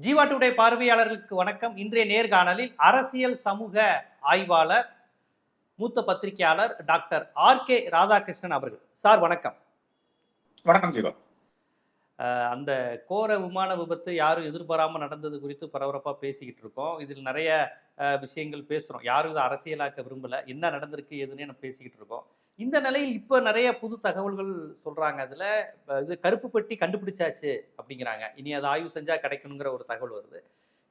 Jeeva today பார்வையாளர்களுக்கு வணக்கம். இன்றைய நேர்காணலில் அரசியல் சமூக ஆய்வாளர் மூத்த பத்திரிகையாளர் டாக்டர் ஆர் கே ராதாகிருஷ்ணன் அவர்கள். சார் வணக்கம். வணக்கம் ஜீவா. அந்த கோர விமான விபத்து யாரும் எதிர்பாராம நடந்தது குறித்து பரபரப்பா பேசிக்கிட்டு இருக்கோம். இதில் நிறைய விஷயங்கள் பேசுறோம். யாரும் இதை அரசியலாக்க விரும்பல. என்ன நடந்திருக்கு எதுன்னு நம்ம பேசிக்கிட்டு இருக்கோம். இந்த நிலையில் இப்போ நிறைய புது தகவல்கள் சொல்கிறாங்க அதில் இது கருப்பு பெட்டி கண்டுபிடிச்சாச்சு அப்படிங்கிறாங்க. இனி அதை ஆய்வு செஞ்சால் கிடைக்கணுங்கிற ஒரு தகவல் வருது.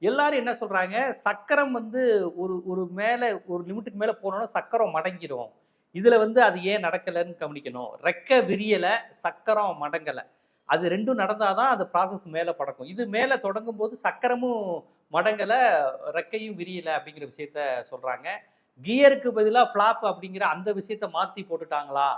எல்லாரும் என்ன சொல்கிறாங்க சக்கரம் வந்து ஒரு ஒரு மேலே ஒரு லிமிட்டுக்கு மேலே போனோன்னா சக்கரம் மடங்கிடும் இதில் வந்து அது ஏன் நடக்கலைன்னு கவனிக்கணும். ரெக்க விரியலை சக்கரம் மடங்கலை. அது ரெண்டும் நடந்தால் தான் அந்த ப்ராசஸ் மேலே படக்கும் இது மேலே தொடங்கும் போது சக்கரமும் மடங்கலை ரெக்கையும் விரியலை அப்படிங்கிற விஷயத்த சொல்கிறாங்க கியருக்கு பதிலாக ஃப்ளாப் அப்படிங்கிற அந்த விஷயத்த மாற்றி போட்டுட்டாங்களா?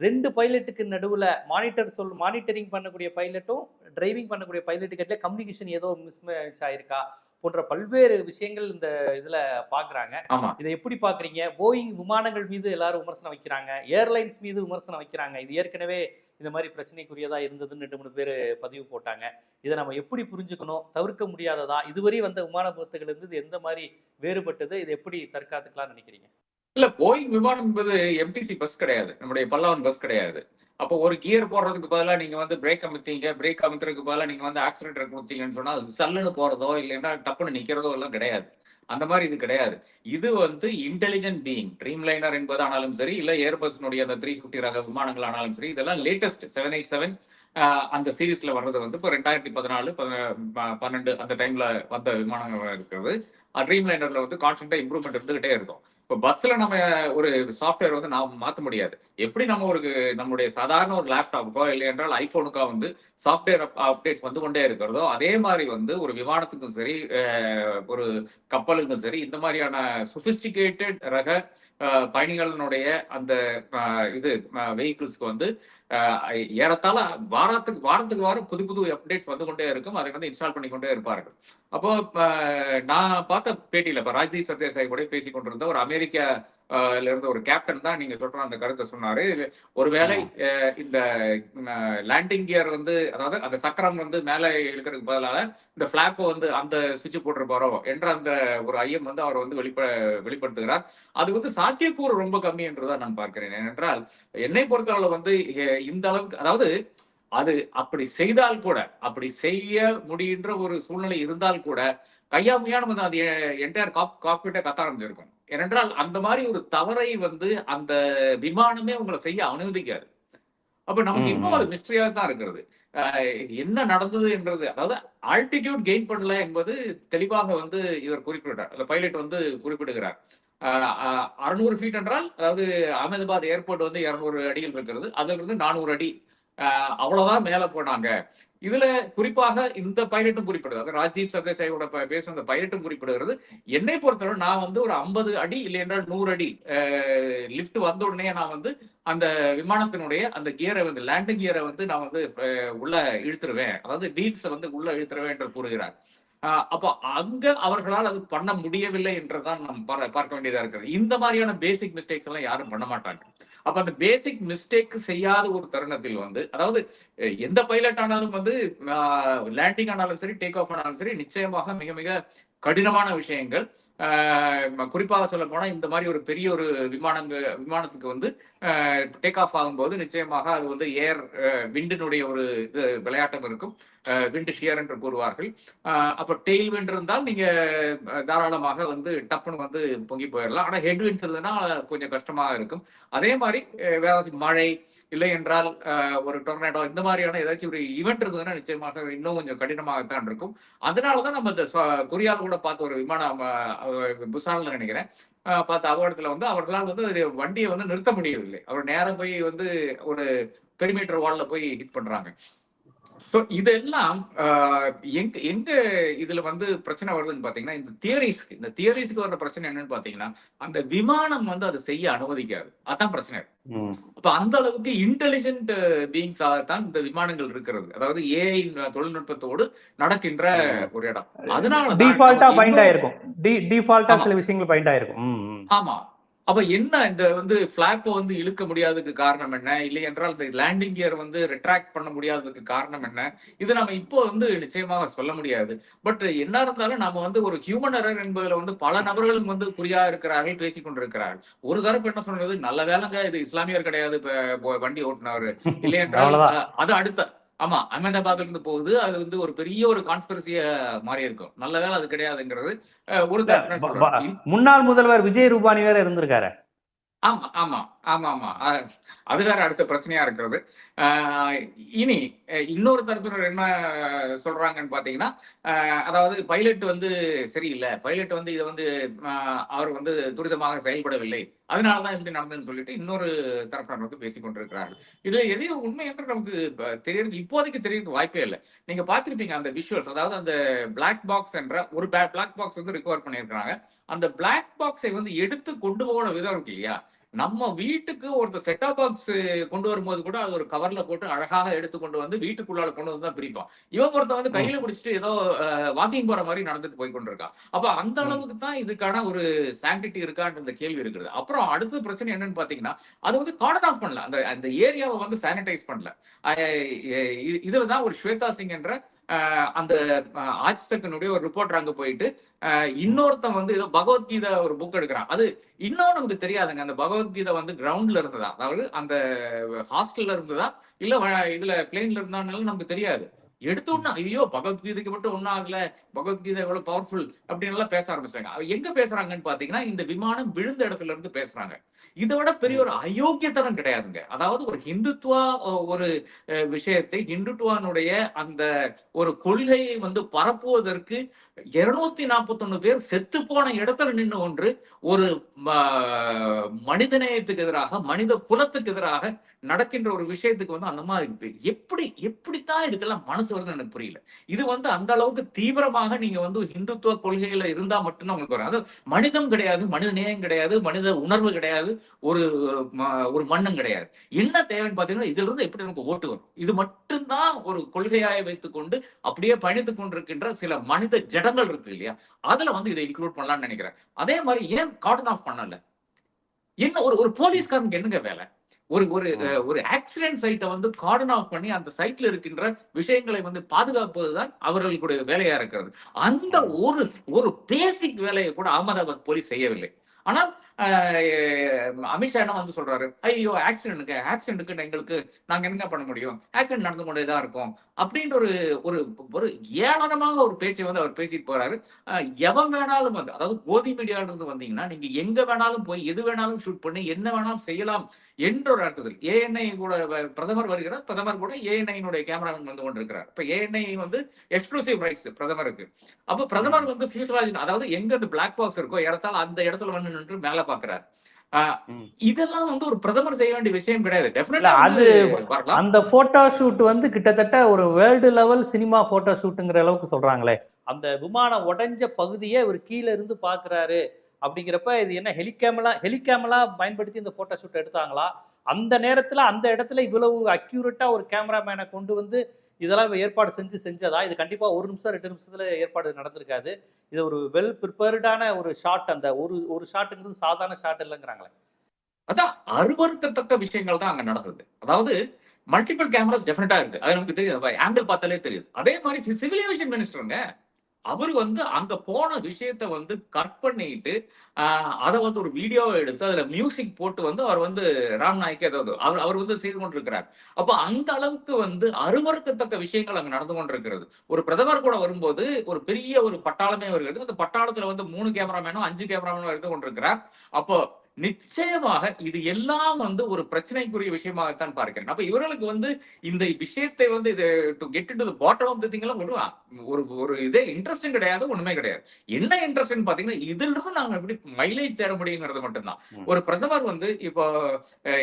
ரெண்டு பைலட்டுக்கு நடுவில் மானிட்டர் சொல் மானிட்டரிங் பண்ணக்கூடிய பைலட்டும் டிரைவிங் பண்ணக்கூடிய பைலட்டுக்கு இடையில கம்யூனிகேஷன் ஏதோ மிஸ்மேட்ச் ஆயிருக்கா? போன்ற பல்வேறு விஷயங்கள் இந்த இதில் பார்க்குறாங்க இதை எப்படி பாக்குறீங்க? போயிங் விமானங்கள் மீது எல்லாரும் விமர்சனம் வைக்கிறாங்க. ஏர்லைன்ஸ் மீது விமர்சனம் வைக்கிறாங்க. இது ஏற்கனவே இந்த மாதிரி பிரச்சனைக்குரியதா இருந்ததுன்னு ரெண்டு மூணு பேர் பதிவு போட்டாங்க. இதை நம்ம எப்படி புரிஞ்சுக்கணும்? தவிர்க்க முடியாததா? இதுவரை வந்த விமான விபத்துகள் இருந்து எந்த மாதிரி வேறுபட்டது? இதை எப்படி தற்காத்துக்கலாம்னு நினைக்கிறீங்க? இல்ல போயிங் விமானம் என்பது எம்டிசி பஸ் கிடையாது. நம்முடைய பல்லாவன் பஸ் கிடையாது. அப்போ ஒரு கியர் போடுறதுக்கு பதிலாக நீங்க வந்து பிரேக் அமுத்தீங்க பிரேக் அமுத்துறதுக்கு பதிலாக நீங்க வந்து ஆக்சிடென்ட் கொடுத்தீங்கன்னு சொன்னா அது சல்லுன்னு போறதோ இல்லைன்னா டப்புன்னு நிக்கிறதோ எல்லாம் கிடையாது. அந்த மாதிரி இது கிடையாது. இது வந்து இன்டெலிஜென்ட் பீயிங் ட்ரீம் லைனர் என்பது ஆனாலும் சரி இல்ல ஏர்பஸ்னுடைய அந்த த்ரீ ஃபிஃப்டி ரக விமானங்கள் ஆனாலும் சரி இதெல்லாம் லேட்டஸ்ட் செவன் எயிட் செவன் அந்த சீரீஸ்ல வர்றது வந்து இப்போ ரெண்டாயிரத்தி பதினாலு பன்னெண்டு அந்த டைம்ல வந்த விமானங்கள் இருக்கிறது. ட்ரீம் லைனர்ல வந்து கான்ஸ்டன்டா இம்ப்ரூவ்மெண்ட் இருந்துகிட்டே இருக்கும். இப்போ பஸ்ல நம்ம ஒரு சாஃப்ட்வேர் வந்து நாம் மாற்ற முடியாது. எப்படி நம்ம ஒரு நம்மளுடைய சாதாரண ஒரு லேப்டாப்புக்கோ இல்லை என்றால் ஐபோனுக்கோ வந்து சாஃப்ட்வேர் அப்டேட்ஸ் வந்து கொண்டே இருக்கிறதோ அதே மாதிரி வந்து ஒரு விமானத்துக்கும் சரி ஒரு கப்பலுக்கும் சரி இந்த மாதிரியான சொபிஸ்டிகேட்டட் ரக பயணிகளினுடைய அந்த இது வெஹிக்கிள்ஸ்க்கு வந்து ஏறத்தாழ வாரத்துக்கு வாரத்துக்கு வாரம் புது புது அப்டேட்ஸ் வந்து கொண்டே இருக்கும். அதை வந்து இன்ஸ்டால் பண்ணி கொண்டே இருப்பார்கள். அப்போ நான் பார்த்த பேட்டியில இப்ப ராஜ்தீப் சத்யசாய் கூட பேசி கொண்டிருந்த ஒரு அமெரிக்கா இருந்த ஒரு கேப்டன் தான் நீங்க சொல்ற அந்த கருத்தை சொன்னாரு. ஒருவேளை இந்த லேண்டிங் கியர் வந்து அதாவது அந்த சக்கரம் வந்து மேலே இழுக்கிறதுக்கு பதிலாக இந்த பிளாப்பை வந்து அந்த சுவிட்ச் போட்டிருப்பாரோ என்ற அந்த ஒரு ஐயம் வந்து அவர் வந்து வெளிப்ப வெளிப்படுத்துகிறார். அது வந்து சாத்தியக்கூறு ரொம்ப கம்மி என்றுதான் நான் பார்க்கிறேன். ஏனென்றால் என்னை பொறுத்தளவு வந்து இந்த அளவுக்கு அதாவது அது அப்படி செய்தால் கூட அப்படி செய்ய முடிகின்ற ஒரு சூழ்நிலை இருந்தால் கூட கையாமையான வந்து அது என்டையர் காப் காக்பிட்டை கத்த ஆரம்பிச்சிருக்கும். ஏனென்றால் அந்த மாதிரி ஒரு தவறை வந்து அந்த விமானமே உங்களை செய்ய அனுமதிக்காது. அப்ப நமக்கு இன்னும் அது மிஸ்டரியா தான் இருக்கிறது. என்ன நடந்தது என்றது அதாவது ஆல்டிடியூட் கெயின் பண்ணல என்பது தெளிவாக வந்து இவர் குறிப்பிட்டார் அந்த பைலட் வந்து குறிப்பிடுகிறார். அறுநூறு ஃபீட் என்றால் அதாவது அகமதாபாத் ஏர்போர்ட் வந்து இரநூறு அடியில் இருக்கிறது. அதுல இருந்து நானூறு அடி அஹ் அவ்வளவுதான் மேல போனாங்க. இதுல குறிப்பாக இந்த பைலட்டும் குறிப்பிடுது. ராஜ்தீப் சர்தேசாயோட பேசுற அந்த பைலட்டும் குறிப்பிடுகிறது. என்னை பொறுத்தவரை நான் வந்து ஒரு ஐம்பது அடி இல்லை என்றால் நூறு அடி லிஃப்ட் வந்த உடனே நான் வந்து அந்த விமானத்தினுடைய அந்த கியரை வந்து லேண்டிங் கியரை வந்து நான் வந்து உள்ள இழுத்துருவேன். அதாவது வீல்ஸை வந்து உள்ள இழுத்துருவேன் என்று கூறுகிறார். அப்போ அங்க அவர்களால் அது பண்ண முடியவில்லை என்றுதான் நம்ம பார- பார்க்க வேண்டியதா இருக்கிறது. இந்த மாதிரியான பேசிக் மிஸ்டேக்ஸ் எல்லாம் யாரும் பண்ண மாட்டாங்க. அப்ப அந்த பேசிக் மிஸ்டேக் செய்யாத ஒரு தருணத்தில் வந்து அதாவது எந்த பைலட் ஆனாலும் வந்து லேண்டிங் ஆனாலும் சரி டேக் ஆஃப் ஆனாலும் சரி நிச்சயமாக மிக மிக கடினமான விஷயங்கள் குறிப்பாக சொல்ல போனால் இந்த மாதிரி ஒரு பெரிய ஒரு விமானங்க விமானத்துக்கு வந்து டேக் ஆஃப் ஆகும்போது நிச்சயமாக அது வந்து ஏர் விண்டினுடைய ஒரு இது விளையாட்டம் இருக்கும். விண்டு ஷியர் என்று கூறுவார்கள். அப்போ டெய்ல் விண்ட் இருந்தால் நீங்கள் தாராளமாக வந்து டப்புன்னு வந்து பொங்கி போயிடலாம். ஆனால் ஹெட் விண்ட்ஸ் இருந்ததுன்னா கொஞ்சம் கஷ்டமாக இருக்கும். அதே மாதிரி வேறு மழை இல்லை என்றால் ஒரு டொர்னேடோ இந்த மாதிரியான ஏதாச்சும் ஒரு ஈவெண்ட் இருந்ததுன்னா நிச்சயமாக இன்னும் கொஞ்சம் கடினமாகத்தான் இருக்கும். அதனாலதான் நம்ம இந்த கொரியாவில் கூட பார்த்த ஒரு விமானம் புசானில் நினைக்கிறேன். பார்த்த அபகடத்தில் வந்து அவர்களால் வந்து வண்டியை வந்து நிறுத்த முடியவில்லை. அவர் நேரம் போய் வந்து ஒரு பெரிமீட்டர் வால்ல போய் ஹிட் பண்றாங்க. ஸோ இதெல்லாம் எங்க எங்க இதுல வந்து பிரச்சனை வருதுன்னு பாத்தீங்கன்னா இந்த தியரிஸ்க்கு இந்த தியரிஸ்க்கு வர்ற பிரச்சனை என்னன்னு பாத்தீங்கன்னா அந்த விமானம் வந்து அதை செய்ய அனுமதிக்காது. அதான் பிரச்சனை. அப்ப அந்த அளவுக்கு இன்டெலிஜென்ட் பீயிங்ஸ் தான் இந்த விமானங்கள் இருக்கிறது. அதாவது ஏஐ தொழில்நுட்பத்தோடு நடக்கின்ற ஒரு இடம். அதனால டிஃபால்ட்டா பைண்ட் ஆயிருக்கும். டிஃபால்ட்டா. சில விஷயங்கள் பைண்ட் ஆயிருக்கும். ஆமா. அப்ப என்ன இந்த வந்து பிளாப்பை வந்து இழுக்க முடியாததுக்கு காரணம் என்ன? இல்லை என்றால் இந்த லேண்டிங் கியர் வந்து ரிட்ராக்ட் பண்ண முடியாததுக்கு காரணம் என்ன? இது நம்ம இப்போ வந்து நிச்சயமாக சொல்ல முடியாது. பட் என்ன இருந்தாலும் நாம வந்து ஒரு ஹியூமன் எரர் என்பதுல வந்து பல நபர்களும் வந்து குறியா இருக்கிறார்கள் பேசிக் கொண்டிருக்கிறார்கள். ஒரு தரப்பு என்ன சொன்னது? நல்ல வேலைங்க இது இஸ்லாமியர் கிடையாது வண்டி ஓட்டுனவர். இல்லை என்றால் அவ்வளவுதான். அஹ், அது அடுத்த ஆமா அகமதாபாத்ல இருந்து போகுது. அது வந்து ஒரு பெரிய ஒரு கான்ஸ்பிரசிய மாறி இருக்கும் நல்ல வேலை அது கிடையாதுங்கிறது ஒரு முன்னாள் முதல்வர் விஜய் ரூபானி வேற இருந்திருக்காரு. ஆமா ஆமா ஆமா ஆமா. அது வேற அடுத்த பிரச்சனையா இருக்கிறது. இனி இன்னொரு தரப்பினர் என்ன சொல்றாங்கன்னு பாத்தீங்கன்னா அதாவது பைலட் வந்து சரியில்லை. பைலட் வந்து இதை வந்து அவர் வந்து துரிதமாக செயல்படவில்லை. அதனாலதான் இப்படி நடந்ததுன்னு சொல்லிட்டு இன்னொரு தரப்பினர் வந்து பேசிக் கொண்டிருக்கிறார்கள். இது எதையும் உண்மை என்று நமக்கு ப- தெரியறது இப்போதைக்கு தெரியறதுக்கு வாய்ப்பே இல்லை. நீங்க பார்த்திருப்பீங்க அந்த விஷுவல்ஸ் அதாவது அந்த பிளாக் பாக்ஸ் என்ற ஒரு பிளாக் பாக்ஸ் வந்து ரிகவர் பண்ணியிருக்கிறாங்க. அந்த பிளாக் பாக்ஸை வந்து எடுத்து கொண்டு போன விதம் இருக்கு இல்லையா? நம்ம வீட்டுக்கு ஒருத்தர் செட்டா பாக்ஸ் கொண்டு வரும்போது கூட அது ஒரு கவர்ல போட்டு அழகாக எடுத்து கொண்டு வந்து வீட்டுக்குள்ளால கொண்டு வந்து தான் பிரிப்பான் இவன் ஒருத்தன் வந்து கையில பிடிச்சிட்டு ஏதோ வாக்கிங் போற மாதிரி நடந்துட்டு போய் கொண்டிருக்கான். அப்ப அந்த. அளவுக்கு தான் இதுக்கான ஒரு சாங்கிட்டி இருக்கான்ற கேள்வி இருக்குது. அப்புறம் அடுத்த பிரச்சனை என்னன்னு பாத்தீங்கன்னா அது வந்து கார்டன் ஆஃப் பண்ணல. அந்த அந்த ஏரியாவை வந்து சானிடைஸ் பண்ணல. இதுலதான் ஒரு ஸ்வேதா சிங் என்ற அந்த அஹ், ஒரு ரிப்போர்ட்டர் அங்க போயிட்டு இன்னொருத்தன் வந்து ஏதோ பகவத்கீதை ஒரு புக் எடுக்கிறான். அது இன்னொன்னு நமக்கு தெரியாதுங்க. அந்த பகவத்கீதை வந்து கிரவுண்ட்ல இருந்ததா? அதாவது அந்த ஹாஸ்டல்ல இருந்ததா? இல்ல இதுல பிளேன்ல இருந்தாலும் நமக்கு தெரியாது. எடுத்த உடனே ஐயோ பகவத்கீதைக்கு மட்டும் ஒண்ணும் ஆகல பகவத்கீதை எவ்வளவு பவர்ஃபுல் அப்படின்னு எல்லாம் பேச ஆரம்பிச்சாங்க. அவ எங்க பேசுறாங்கன்னு பாத்தீங்கன்னா இந்த விமானம் விழுந்த இடத்துல இருந்து பேசுறாங்க. இதை விட பெரிய ஒரு அயோக்கியத்தனம் கிடையாதுங்க. அதாவது ஒரு ஹிந்துத்துவா ஒரு விஷயத்தை ஹிந்துத்துவானுடைய அந்த ஒரு கொள்கையை வந்து பரப்புவதற்கு இருநூத்தி நாற்பத்தொன்னு பேர் செத்து போன இடத்துல நின்று ஒன்று ஒரு மனிதநேயத்துக்கு எதிராக மனித குலத்துக்கு எதிராக நடக்கின்ற ஒரு விஷயத்துக்கு வந்து அந்த மாதிரி எப்படி எப்படித்தான் இதுக்கெல்லாம் மனசு வருது எனக்கு புரியல. இது வந்து அந்த அளவுக்கு தீவிரமாக நீங்க வந்து இந்துத்துவ கொள்கையில இருந்தா மட்டும்தான் உங்களுக்கு வரும். அதாவது மனிதம் கிடையாது மனித நேயம் கிடையாது மனித உணர்வு கிடையாது ஒரு ஒரு மண்ணும் கிடையாது. என்ன தேவைன்னு பாத்தீங்கன்னா இதுல இருந்து எப்படி நமக்கு ஓட்டு வரும்? இது மட்டும்தான் ஒரு கொள்கையாய் வைத்துக்கொண்டு அப்படியே பயணித்துக் கொண்டிருக்கின்ற சில மனித ஜட ஜடங்கள் இருக்கு இல்லையா? அதுல வந்து இதை இன்க்ளூட் பண்ணலாம்னு நினைக்கிறேன். அதே மாதிரி ஏன் கார்டன் ஆஃப் பண்ணல? என்ன ஒரு ஒரு போலீஸ்காரனுக்கு என்னங்க வேலை? ஒரு ஒரு ஒரு ஆக்சிடென்ட் சைட்டை வந்து கார்டன் ஆஃப் பண்ணி அந்த சைட்ல இருக்கின்ற விஷயங்களை வந்து பாதுகாப்பதுதான் அவர்களுடைய வேலையா இருக்கிறது. அந்த ஒரு ஒரு பேசிக் வேலையை கூட அகமதாபாத் போலீஸ் செய்யவில்லை. ஆனால் அமித்ஷா என்ன வந்து சொல்றாரு? ஐயோ ஆக்சிடென்ட்டுக்கு ஆக்சிடென்ட்டுக்கு எங்களுக்கு நாங்க என்ன பண்ண முடியும்? ஆக்சிடென்ட் நடந்து கொண்டே தான் இருக்கும். அப்படின்ற ஒரு ஒரு ஒரு ஏளனமாக ஒரு பேச்சை வந்து அவர் பேசிட்டு போறாரு. எவன் வேணாலும் வந்து அதாவது கோதி மீடியால இருந்து வந்தீங்கன்னா நீங்க எங்க வேணாலும் போய் எது வேணாலும் ஷூட் பண்ணி என்ன வேணாலும் செய்யலாம். என்ற ஒரு அர்த்தத்தில் ஏஎன்ஐ கூட பிரதமர் வருகிறார் பிரதமர் கூட ஏஎன்ஐனுடைய கேமராமேன் வந்து கொண்டிருக்கிறார். இப்ப ஏஎன்ஐ வந்து எக்ஸ்க்ளூசிவ் ரைட்ஸ் பிரதமருக்கு. அப்ப பிரதமர் வந்து ஃபியூசலாஜ் அதாவது எங்க அந்த பிளாக் பாக்ஸ் இருக்கோ இடத்தால அந்த இடத்துல வந்து நின்று மேல பாக்குறாரு. இதெல்லாம் வந்து ஒரு பிரதமர் செய்ய வேண்டிய விஷயம் கிடையாது. டெஃபினட்டா அது அந்த போட்டோ ஷூட் வந்து கிட்டத்தட்ட ஒரு வேர்ல்டு லெவல் சினிமா போட்டோ ஷூட்டுங்கிற அளவுக்கு சொல்றாங்களே. அந்த விமானம் உடைஞ்ச பகுதியை இவர் கீழே இருந்து பாக்குறாரு அப்படிங்கிறப்ப இது என்ன ஹெலிகேமலா ஹெலிகேமலா பயன்படுத்தி இந்த போட்டோ ஷூட் எடுத்தாங்களா? அந்த நேரத்தில் அந்த இடத்துல இவ்வளவு அக்யூரேட்டாக ஒரு கேமராமேனை கொண்டு வந்து இதெல்லாம் ஏற்பாடு செஞ்சு செஞ்சதா? இது கண்டிப்பாக ஒரு நிமிஷம் ரெண்டு நிமிஷத்தில் ஏற்பாடு நடந்திருக்காது. இது ஒரு வெல் ப்ரிப்பேர்டான ஒரு ஷாட் அந்த ஒரு ஒரு ஷாட்டுங்கிறது சாதாரண ஷாட் இல்லைங்கிறாங்களே. அதான் அருவருக்கத்தக்க விஷயங்கள் தான் அங்கே நடந்தது. அதாவது மல்டிபிள் கேமராஸ் டெஃபினட்டா இருக்கு. அது நமக்கு தெரியுது. ஆங்கிள் பார்த்தாலே தெரியுது. அதே மாதிரி சிவிலியேஷன் மினிஸ்டருங்க அவர் வந்து அங்க போன விஷயத்த வந்து கட் பண்ணிட்டு அதை வந்து ஒரு வீடியோவை எடுத்து அதுல மியூசிக் போட்டு வந்து அவர் வந்து ராம் நாய்க்கு ஏதாவது அவர் அவர் வந்து செய்து கொண்டிருக்கிறார். அப்போ அந்த அளவுக்கு வந்து அருவருக்கத்தக்க விஷயங்கள் அங்க நடந்து கொண்டிருக்கிறது. ஒரு பிரதமர் கூட வரும்போது ஒரு பெரிய ஒரு பட்டாளமே வருகிறது. அந்த பட்டாளத்துல வந்து மூணு கேமராமேனும் அஞ்சு கேமராமேனும் எடுத்து கொண்டிருக்கிறார். அப்போ நிச்சயமாக இது எல்லாம் வந்து ஒரு பிரச்சனைக்குரிய விஷயமாகத்தான் பார்க்கிறேன். அப்ப இவர்களுக்கு வந்து இந்த விஷயத்தை வந்து இது to get to bottom of the thing எல்லாம் ஒண்ணும் ஒரு ஒரு இதே இன்ட்ரெஸ்டும் கிடையாது ஒண்ணுமே கிடையாது. என்ன இன்ட்ரெஸ்ட்னு பாத்தீங்கன்னா இதுல இருந்து நாங்க எப்படி மைலேஜ் தேட முடியுங்கிறது மட்டும்தான். ஒரு பிரதமர் வந்து இப்போ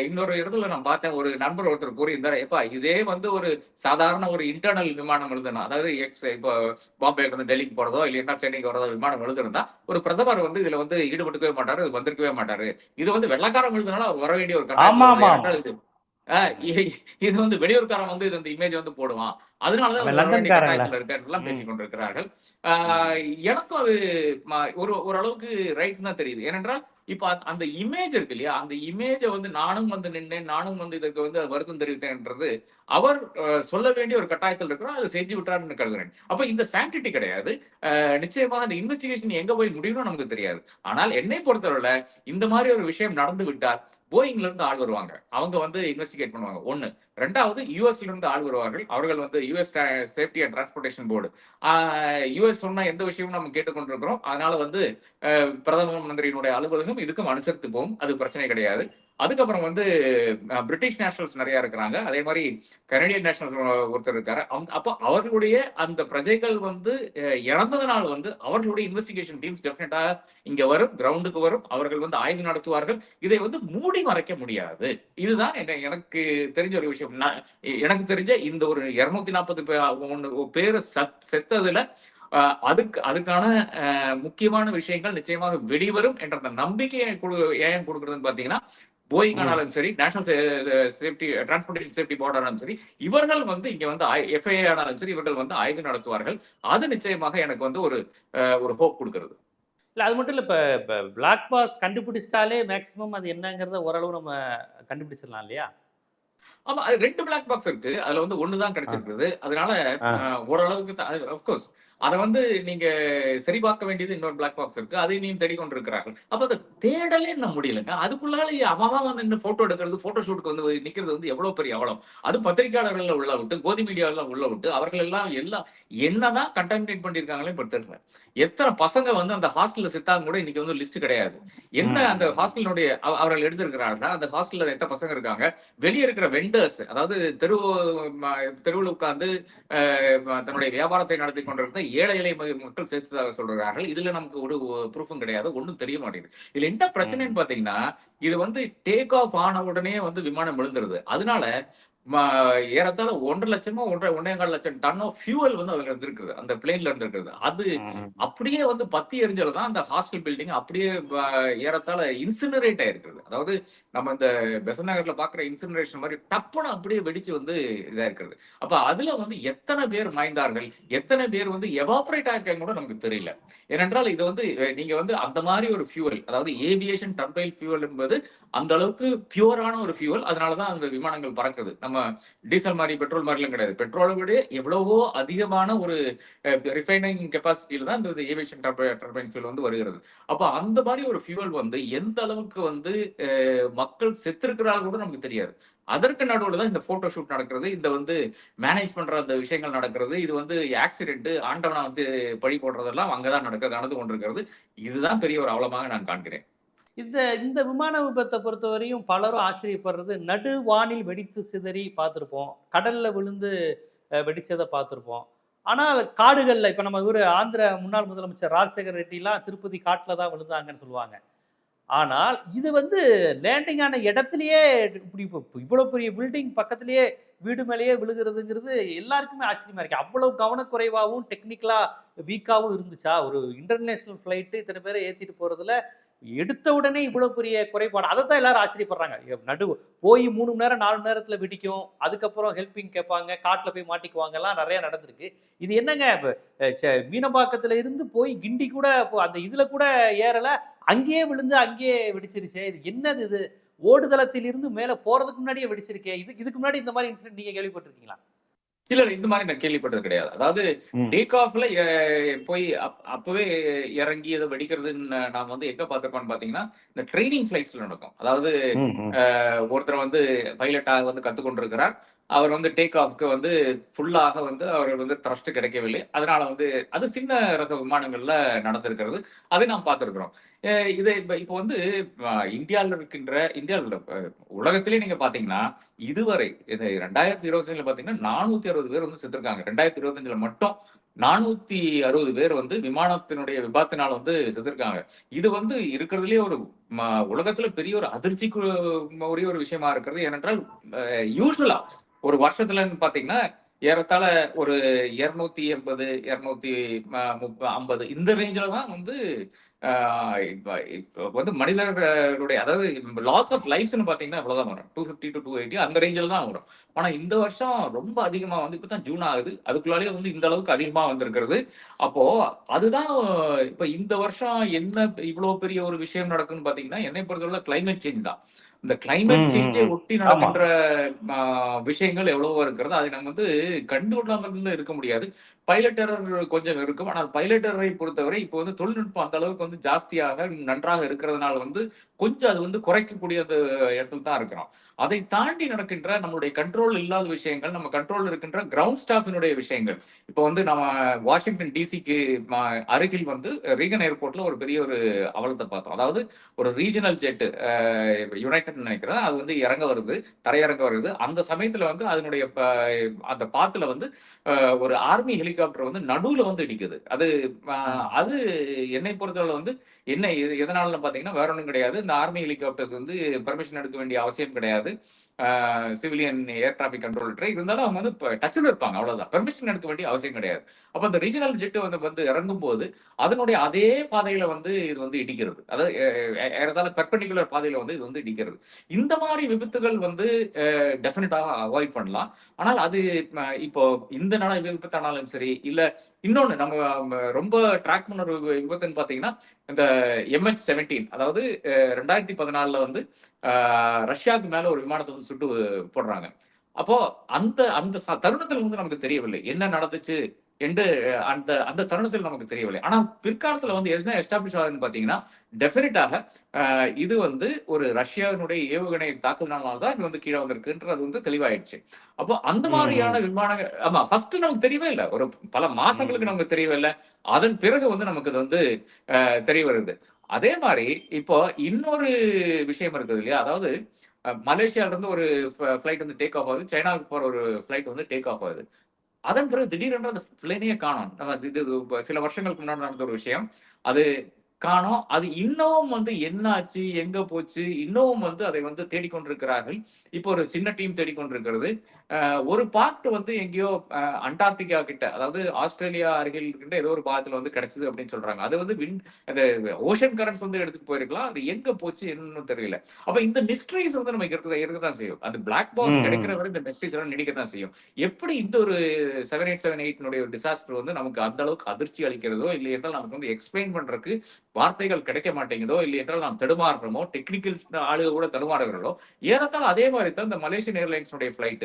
இன்னொரு இடத்துல நான் பார்த்தேன் ஒரு நண்பர் ஒருத்தர் கூறியிருந்தாரு எப்பா இதே வந்து ஒரு சாதாரண ஒரு இன்டர்னல் விமானம் எழுதுனா அதாவது எக்ஸ் இப்போ பாம்பேல இருந்து டெல்லிக்கு போறதோ இல்லைன்னா சென்னைக்கு வரதோ விமானம் எழுதுனா ஒரு பிரதமர் வந்து இதுல வந்து ஈடுபட்டுக்கவே மாட்டாரு வந்திருக்கவே மாட்டாரு. இது வந்து வெள்ளக்காரன் எழுதுனால அவர் வர வேண்டிய ஒரு கட்டாயம் இது- வந்து வெளியூர்காரன் வந்து இந்த இமேஜ் வந்து போடுவான். அதனாலதான் அவன் அவர் வர வேண்டிய லண்டன்காரன்ல. கட்டாயத்துல இருக்காருலாம் ம். பேசிக் கொண்டிருக்கிறார்கள் ஆஹ் எனக்கும் அது ஒரு ஓரளவுக்கு ரைட் தான் தெரியுது. ஏனென்றால் இப்ப அந்த- இமேஜ் இருக்கு இல்லையா? அந்த இமேஜை வந்து நானும் வந்து நின்னேன் நானும் வந்து இதற்கு வந்து வருத்தம் தெரிவித்தேன்ன்றது அவர் அஹ், சொல்ல வேண்டிய ஒரு கட்டாயத்தில் இருக்கிறோம் அதை செஞ்சு விட்டார்னு கருதுறேன் அப்ப இந்த சாங்கிட்டி கிடையாது. நிச்சயமாக அந்த இன்வெஸ்டிகேஷன் எங்க போய் முடியும்னு நமக்கு தெரியாது. ஆனால் என்னை பொறுத்தவரை இந்த மாதிரி ஒரு விஷயம் நடந்து விட்டால் போயிங்ல இருந்து ஆள் வருவாங்க. அவங்க வந்து இன்வெஸ்டிகேட் பண்ணுவாங்க. ஒண்ணு. ரெண்டாவது யூஎஸ்ல இருந்து ஆள் வருவார்கள். அவர்கள் வந்து US safety and transportation board US சொன்ன எந்த விஷயமும் நம்ம கேட்டுக்கொண்டிருக்கிறோம். அதனால வந்து பிரதம மந்திரியினுடைய அலுவலகம் இதுக்கும் அனுசரித்து போகும். அது பிரச்சனை கிடையாது. அதுக்கப்புறம் வந்து பிரிட்டிஷ் நேஷனல்ஸ் நிறைய இருக்கிறாங்க. அதே மாதிரி கனடியன் நேஷனல்ஸ் ஒருத்தர் இருக்காரு. அவங்க அப்போ அவர்களுடைய அந்த பிரஜைகள் வந்து அஹ், வந்து அவர்களுடைய இன்வெஸ்டிகேஷன் டீம்ஸ் டெஃபினட்டாக இங்க வரும் கிரவுண்டுக்கு வரும். அவர்கள் வந்து ஆய்வு நடத்துவார்கள். இதை வந்து மூடி மறைக்க முடியாது. இதுதான் என்ன- எனக்கு தெரிஞ்ச ஒரு விஷயம். நான் எனக்கு தெரிஞ்ச இந்த ஒரு இருநூத்தி நாற்பது பேர் சத்- செத்ததுல அதுக்கு அதுக்கான முக்கியமான விஷயங்கள் நிச்சயமாக வெளிவரும் என்ற அந்த நம்பிக்கையை கொடு- ஏன் கொடுக்குறதுன்னு பாத்தீங்கன்னா போயிங் ஆனாலும் சரி national safety transportation safety board ஆனாலும் சரி இவர்கள் வந்து இங்க வந்து எஃப்ஐஏ ஆனாலும் சரி இவர்கள் வந்து ஆய்வு நடத்துவார்கள். அது நிச்சயமாக எனக்கு வந்து ஒரு ஒரு ஹோப் கொடுக்கிறது. இல்ல அது மட்டும் இல்ல இப்ப இப்ப பிளாக் பாஸ் கண்டுபிடிச்சிட்டாலே மேக்சிமம் அது என்னங்கிறத ஓரளவு நம்ம கண்டுபிடிச்சிடலாம் இல்லையா? ஆமா அது ரெண்டு பிளாக் பாக்ஸ் இருக்கு. அதுல வந்து ஒண்ணுதான் கிடைச்சிருக்குது அதனால ஓரளவுக்கு அப்கோர்ஸ் அதை வந்து நீங்க சரி பார்க்க வேண்டியது இன்னொரு பிளாக் பாக்ஸ் இருக்கு. அதையும் தேடி கொண்டிருக்கிறார்கள் அப்ப அதை தேடலே நம்ம முடியலங்க. அதுக்குள்ளால அவன் வந்து இன்னும் போட்டோ எடுக்கிறது போட்டோ ஷூட்டுக்கு வந்து நிக்கிறது வந்து எவ்வளவு பெரிய அவலம். அது பத்திரிகையாளர்கள் உள்ள விட்டு கோதி மீடியாவில் உள்ள விட்டு அவர்கள் எல்லாம் எல்லாம் என்னதான் கண்டாமினேட் பண்ணிருக்காங்களே இப்ப தெரியல. எத்தனை பசங்க வந்து அந்த ஹாஸ்டல்ல செத்தாங்க கூட இன்னைக்கு வந்து லிஸ்ட் கிடையாது. என்ன. அந்த ஹாஸ்டலினுடைய அவ- அவர்கள் எடுத்திருக்கிறார்கள் அந்த ஹாஸ்டல்ல எத்தனை பசங்க இருக்காங்க? வெளியே இருக்கிற வெண்டர்ஸ் அதாவது தெரு தெருவில் உட்கார்ந்து தன்னுடைய வியாபாரத்தை நடத்தி கொண்டிருந்த ஏழை ம- மக்கள் சேர்த்ததாக சொல்றார்கள். இதுல நமக்கு ஒரு ப்ரூஃபும் கிடையாது. ஒண்ணும் தெரிய மாட்டேங்குது. இதுல என்ன பிரச்சனைன்னு பாத்தீங்கன்னா இது வந்து டேக் ஆஃப் ஆன உடனே வந்து விமானம் விழுந்துருது. அதனால ஏறத்தாழ ஒன்றரை லட்சமோ ஒன்றரை ஒன்னே கால் லட்சம் டன் ஆஃப் ஃபியூவல் வந்து அதுல இருந்திருக்குது. அந்த பிளேன்ல இருந்திருக்குது. அது அப்படியே வந்து பத்தி எரிஞ்சல தான் அந்த ஹாஸ்டல் பில்டிங் அப்படியே ஏறத்தாழ இன்சினரேட் ஆயிருக்குது. அதாவது நம்ம இந்த பெசன் நகர்ல பாக்குற இன்சினரேஷன் மாதிரி டப்புன்னு அப்படியே வெடிச்சு வந்து இதா இருக்கிறது அப்ப அதுல வந்து எத்தனை பேர் மாய்ந்தார்கள்? எத்தனை பேர் வந்து எவாபரேட் ஆயிருக்காங்க கூட நமக்கு தெரியல. ஏனென்றால் இது வந்து நீங்க வந்து அந்த மாதிரி ஒரு ஃபியூவல் அதாவது ஏவியேஷன் டர்பைல் ஃபியூவல் என்பது அந்த அளவுக்கு பியூரான ஒரு ஃபியூவல் அதனாலதான் அந்த விமானங்கள் பறக்குது. நம்ம டீசல் மாதிரி பெட்ரோல் மாதிரிலாம் கிடையாது. பெட்ரோலை விட எவ்வளவோ அதிகமான ஒரு ரிஃபைனிங் கெப்பாசிட்டியில தான் இந்த ஏவியேஷன் டர்பைன் ஃபியூல் வந்து வருகிறது. அப்போ அந்த மாதிரி ஒரு ஃபியூவல் வந்து எந்த அளவுக்கு வந்து மக்கள் செத்திருக்கிறார்கள் கூட நமக்கு தெரியாது. அதற்கு நடுவில் தான் இந்த போட்டோ ஷூட் நடக்கிறது இந்த வந்து மேனேஜ் பண்ற அந்த விஷயங்கள் நடக்கிறது இது வந்து ஆக்சிடென்ட் ஆண்டவனா வந்து பழி போடுறதெல்லாம் அங்கதான் நடக்கிறது நடந்து கொண்டிருக்கிறது. இதுதான் பெரிய ஒரு அவலமாக நான் காண்கிறேன். இந்த இந்த விமான விபத்தை பொறுத்தவரையும் பலரும் ஆச்சரியப்படுறது நடு வானில் வெடித்து சிதறி பார்த்துருப்போம். கடல்ல விழுந்து வெடித்ததை வெடிச்சதை பார்த்துருப்போம். ஆனால் காடுகளில் இப்போ நம்ம ஒரு ஆந்திர முன்னாள் முதலமைச்சர் ராஜசேகர் ரெட்டிலாம் திருப்பதி காட்டில் தான் விழுந்தாங்கன்னு சொல்லுவாங்க. ஆனால் இது வந்து லேண்டிங் ஆன இடத்துலையே இப்படி இப்போ இவ்வளோ பெரிய பில்டிங் பக்கத்துலேயே வீடு மேலேயே விழுகிறதுங்கிறது எல்லாருக்குமே ஆச்சரியமா இருக்கு. அவ்வளோ கவனக்குறைவாகவும் டெக்னிக்கலாக வீக்காகவும் இருந்துச்சா? ஒரு இன்டர்நேஷ்னல் ஃப்ளைட்டு இத்தனை பேரை ஏற்றிட்டு போகிறதுல எடுத்த உடனே இவ்வளவு பெரிய குறைபாடு அதை தான் எல்லாரும் ஆச்சரியப்படுறாங்க. நடு போய் மூணு மணி நேரம் நாலு மணி நேரத்துல வெடிக்கும் அதுக்கப்புறம் ஹெல்பிங் கேட்பாங்க காட்டுல போய் மாட்டிக்குவாங்க எல்லாம் நிறைய நடந்திருக்கு. இது என்னங்க இப்ப, மீனம்பாக்கத்துல இருந்து போய் கிண்டி கூட அந்த இதுல கூட ஏறல அங்கேயே விழுந்து அங்கேயே வெடிச்சிருச்சே. இது என்னது இது? ஓடுதளத்தில் இருந்து மேல போறதுக்கு முன்னாடியே வெடிச்சிருக்கே. இது இதுக்கு முன்னாடி இந்த மாதிரி இன்சிடென்ட் நீங்க கேள்விப்பட்டிருக்கீங்களா? இல்ல இந்த மாதிரி நான் கேள்விப்பட்டது கிடையாது. அதாவது. டேக் ஆஃப்ல போய் அப்- அப்பவே இறங்கி அதை வெடிக்கிறதுன்னு நான் வந்து எங்க பார்த்திருப்பேன்னு பாத்தீங்கன்னா இந்த ட்ரைனிங் ஃபிளைட்ஸ்ல நடக்கும். அதாவது ஒருத்தர் வந்து பைலட்டாக வந்து கத்துக்கொண்டிருக்கிறார். அவர் வந்து டேக் ஆஃப்க்கு வந்து ஃபுல்லாக வந்து அவர் வந்து த்ரஸ்ட் கிடைக்கவில்லை. அதனால வந்து அது சின்ன ரக விமானங்கள்ல நடந்திருக்கிறது. அதை நாம் பார்த்துருக்குறோம். அஹ் இதை இப்போ வந்து இந்தியாவில் இருக்கின்ற இந்தியாவில் உலகத்திலே நீங்க பாத்தீங்கன்னா இதுவரை இந்த ரெண்டாயிரத்தி இருபத்தஞ்சுல பாத்தீங்கன்னா நானூத்தி அறுபது பேர் வந்து செத்துருக்காங்க. ரெண்டாயிரத்தி இருபத்தஞ்சுல மட்டும் நானூத்தி அறுபது பேர் வந்து விமானத்தினுடைய விபத்தினால் வந்து செத்துருக்காங்க. இது வந்து இருக்கிறதுலே ஒரு உலகத்துல பெரிய ஒரு அதிர்ச்சிக்கு உரிய ஒரு விஷயமா இருக்கிறது. ஏனென்றால் யூஸ்வலா ஒரு வருஷத்துலன்னு பாத்தீங்கன்னா ஏறத்தாழ ஒரு இருநூத்தி எண்பது இருநூத்தி ஐம்பது இந்த ரேஞ்சில் தான் வந்து ஆஹ் வந்து மனிதர்களுடைய அதாவது லாஸ் ஆஃப் லைஃப்ஸ்னு பார்த்தீங்கன்னா இவ்வளவுதான் வரும். Two fifty to two eighty அந்த ரேஞ்சில் தான் வரும். ஆனால் இந்த வருஷம் ரொம்ப அதிகமாக வந்து இப்பதான் ஜூன் ஆகுது. அதுக்குள்ளாலே வந்து இந்த அளவுக்கு அதிகமா வந்திருக்கிறது. அப்போ அதுதான் இப்போ இந்த வருஷம் என்ன இவ்வளோ பெரிய ஒரு விஷயம் நடக்குன்னு பார்த்தீங்கன்னா என்னை பொறுத்தவரை கிளைமேட் சேஞ்ச் தான். இந்த கிளைமேட் சேஞ்சை. ஒட்டி நடக்கின்ற விஷயங்கள் எவ்வளவோ இருக்கிறது. அதை நம்ம வந்து கண்டுகொள்ளாமல் இருக்க முடியாது. பைலட் எரர் கொஞ்சம் இருக்கும். ஆனால் பைலட் எரரை பொறுத்தவரை இப்போ வந்து தொழில்நுட்பம் அந்த அளவுக்கு வந்து ஜாஸ்தியாக நன்றாக இருக்கிறதுனால வந்து கொஞ்சம் அது வந்து குறைக்கக்கூடிய இடத்துல தான் இருக்கிறோம். அதை தாண்டி நடக்கின்ற நம்மளுடைய கண்ட்ரோல் இல்லாத விஷயங்கள் நம்ம கண்ட்ரோல் இருக்கின்ற கிரவுண்ட் ஸ்டாஃபினுடைய விஷயங்கள். இப்போ வந்து நம்ம வாஷிங்டன் டிசிக்கு அருகில் வந்து ரீகன் ஏர்போர்ட்ல ஒரு பெரிய ஒரு அவலத்தை பார்த்தோம். அதாவது ஒரு ரீஜனல் ஜெட் யுனைடெட் நினைக்கிறேன். அது வந்து இறங்க வருது தரையிறங்க வருது. அந்த சமயத்துல வந்து அதனுடைய ப- அந்த பாத்துல வந்து ஒரு ஆர்மி ஹெலிகாப்டர் வந்து நடுவுல வந்து இடிக்குது. அது அது என்னை பொறுத்தவரை வந்து என்ன எதனால பாத்தீங்கன்னா வேற ஒன்றும் கிடையாது. இந்த ஆர்மி ஹெலிகாப்டர்ஸ் வந்து பெர்மிஷன் எடுக்க வேண்டிய அவசியம் கிடையாது. சிவிலியன் ஏர் டிராபிக் கண்ட்ரோல் இருந்தாலும் அவங்க வந்து டச்சில் இருப்பாங்க. அவ்வளவுதான். பெர்மிஷன் எடுக்க வேண்டிய அவசியம் கிடையாது. அப்ப அந்த ரீஜனல் ஜெட் வந்து வந்து இறங்கும் போது அதனுடைய அதே பாதையில வந்து இது வந்து இடிக்கிறது. அதாவது ஏறதால பெர்பெண்டிகுலர் பாதையில வந்து இது வந்து இடிக்கிறது. இந்த மாதிரி விபத்துகள் வந்து டெஃபினட்டாக அவாய்ட் பண்ணலாம். ஆனால் அது இப்போ இந்த நாள் விபத்தானாலும் சரி இல்ல இன்னொன்னு நம்ம ரொம்ப ட்ராக் பண்ண ஒரு விபத்துன்னு பாத்தீங்கன்னா இந்த எம்ஹெச் செவன்டீன் அதாவது ரெண்டாயிரத்தி பதினாலில் வந்து ரஷ்யாவுக்கு மேலே ஒரு விமானத்தை வந்து சுட்டு போடுறாங்க. அப்போ அந்த அந்த தருணத்தில் வந்து நமக்கு தெரியவில்லை. என்ன நடந்துச்சு என்று அந்த அந்த தருணத்தில் நமக்கு தெரியவில்லை. ஆனால் பிற்காலத்தில் வந்து என்ன எஸ்டாப்ளிஷ் ஆகுதுன்னு பார்த்தீங்கன்னா டெஃபினட்டாக இது வந்து ஒரு ரஷ்யாவினுடைய ஏவுகணை தாக்குதலால தான் இது வந்து கீழே வந்திருக்குன்றது வந்து தெளிவாயிடுச்சு. அப்போ அந்த மாதிரியான விமானங்கள் ஆமா ஃபர்ஸ்ட் நமக்கு தெரியவே இல்லை. ஒரு பல மாசங்களுக்கு நமக்கு தெரியவே இல்லை. அதன் பிறகு வந்து நமக்கு இது வந்து தெரிய வருது. அதே மாதிரி இப்போ இன்னொரு விஷயம் இருக்குது இல்லையா? அதாவது மலேசியால இருந்து ஒரு ஃபிளைட் வந்து டேக் ஆஃப் ஆகுது. சைனாவுக்கு போற ஒரு ஃபிளைட் வந்து டேக் ஆஃப் ஆகுது. அதன் பிறகு திடீரென்று அந்த பிளேனையே காணும். நம்ம இது சில வருஷங்களுக்கு முன்னாடி நடந்த ஒரு விஷயம். அது காணோம். அது இன்னமும் வந்து என்னாச்சு எங்க போச்சு இன்னமும் வந்து அதை வந்து தேடிக்கொண்டிருக்கிறார்கள். இப்போ ஒரு சின்ன டீம் தேடிக்கொண்டிருக்கிறது. ஒரு பார்ட் வந்து எங்கேயோ அண்டார்டிகா கிட்ட அதாவது ஆஸ்திரேலியா அருகில் இருக்கின்ற ஏதோ ஒரு பாகத்துல வந்து கிடைச்சது அப்படின்னு சொல்றாங்க. அது வந்து வின் அந்த ஓஷன் கரண்ட்ஸ் வந்து எடுத்துட்டு போயிருக்கலாம். அது எங்க போச்சு என்னன்னு தெரியல. அப்ப இந்த மிஸ்ட்ரிஸ் வந்து நமக்கு இருக்க இருக்கதான் செய்யும். அந்த பிளாக் பாக்ஸ். கிடைக்கிற வரை இந்த மிஸ்ட்ரிஸ் எல்லாம் நீடிக்கத்தான் செய்யும். எப்படி இந்த ஒரு செவன் எயிட் செவன் எயிட்னுடைய ஒரு டிசாஸ்டர் வந்து நமக்கு அந்த அளவுக்கு அதிர்ச்சி அளிக்கிறதோ இல்லை என்றால் நமக்கு வந்து எக்ஸ்பிளைன் பண்றதுக்கு வார்த்தைகள் கிடைக்க மாட்டேங்குதோ இல்லை என்றால் நாம் தடுமாறுறோமோ டெக்னிக்கல் ஆளுக கூட தடுமாறுகிறோம் ஏறத்தாழ அதே மாதிரி தான் இந்த மலேசியன் ஏர்லைன்ஸுடைய ஃபிளைட்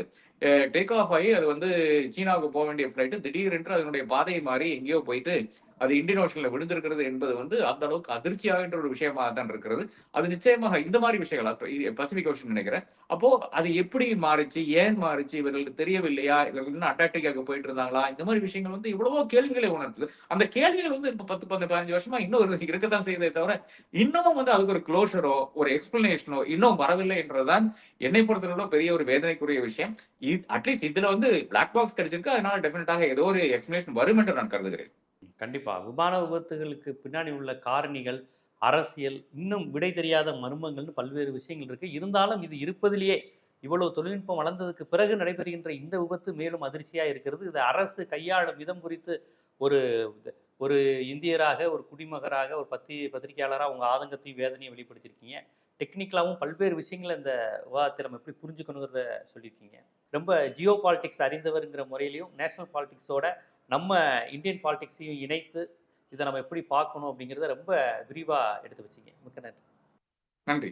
டேக் ஆஃப் ஆகி அது வந்து சீனாவுக்கு போக வேண்டிய ஃபிளைட் திடீரென்று அதனுடைய பாதையை மாறி எங்கேயோ போயிட்டு அது இந்தியன் ஓஷன்ல விழுந்திருக்கிறது என்பது வந்து அந்த அளவுக்கு அதிர்ச்சியாகின்ற ஒரு விஷயமா தான் இருக்கிறது. அது நிச்சயமாக இந்த மாதிரி விஷயங்கள் பசிபிக் ஓஷன் நினைக்கிறேன். அப்போ அது எப்படி மாறிச்சு ஏன் மாறுச்சு இவர்களுக்கு தெரியவில்லையா இவர்கள் இன்னும் அட்டாட்டிக்காக போயிட்டு இருந்தாங்களா இந்த மாதிரி விஷயங்கள் வந்து இவ்வளவோ கேள்விகளை உணர்த்துது அந்த கேள்விகள் வந்து இப்போ பத்து பத்து பதினஞ்சு வருஷமா இன்னும் ஒரு இருக்கத்தான் செய்தே தவிர இன்னமும் வந்து அதுக்கு ஒரு க்ளோஷரோ ஒரு எக்ஸ்பிளனேஷனோ இன்னும் வரவில்லை என்றதுதான் என்னை பொறுத்தவரை பெரிய ஒரு வேதனைக்குரிய விஷயம். அட்லீஸ்ட் இதுல வந்து பிளாக் பாக்ஸ் கிடைச்சிருக்கு. அதனால டெஃபினட்டாக ஏதோ ஒரு எக்ஸ்பிளேஷன் வரும் என்று நான் கருதுகிறேன். கண்டிப்பாக விமான விபத்துகளுக்கு பின்னாடி உள்ள காரணிகள் அரசியல் இன்னும் விடை தெரியாத மர்மங்கள்னு பல்வேறு விஷயங்கள் இருக்கு. இருந்தாலும் இது இருப்பதிலேயே இவ்வளவு தொழில்நுட்பம் வளர்ந்ததுக்கு பிறகு நடைபெறுகின்ற இந்த விபத்து மேலும் அதிர்ச்சியாக இருக்கிறது. இது அரசு கையாளும் விதம் குறித்து ஒரு ஒரு இந்தியராக ஒரு குடிமகராக ஒரு பத்தி பத்திரிகையாளராக உங்கள் ஆதங்கத்தையும் வேதனையும் வெளிப்படுத்தியிருக்கீங்க. டெக்னிக்கலாகவும் பல்வேறு விஷயங்களை இந்த விவாதத்தை நம்ம எப்படி புரிஞ்சுக்கணுங்கிறத சொல்லியிருக்கீங்க. ரொம்ப ஜியோ பாலிடிக்ஸ் அறிந்தவருங்கிற முறையிலையும் நேஷனல் பாலிடிக்ஸோட நம்ம இந்தியன் பாலிடிக்ஸையும் இணைத்து இதை நம்ம எப்படி பார்க்கணும் அப்படிங்கிறத ரொம்ப விரிவாக எடுத்து வச்சிங்க. மிக்க நன்றி. நன்றி.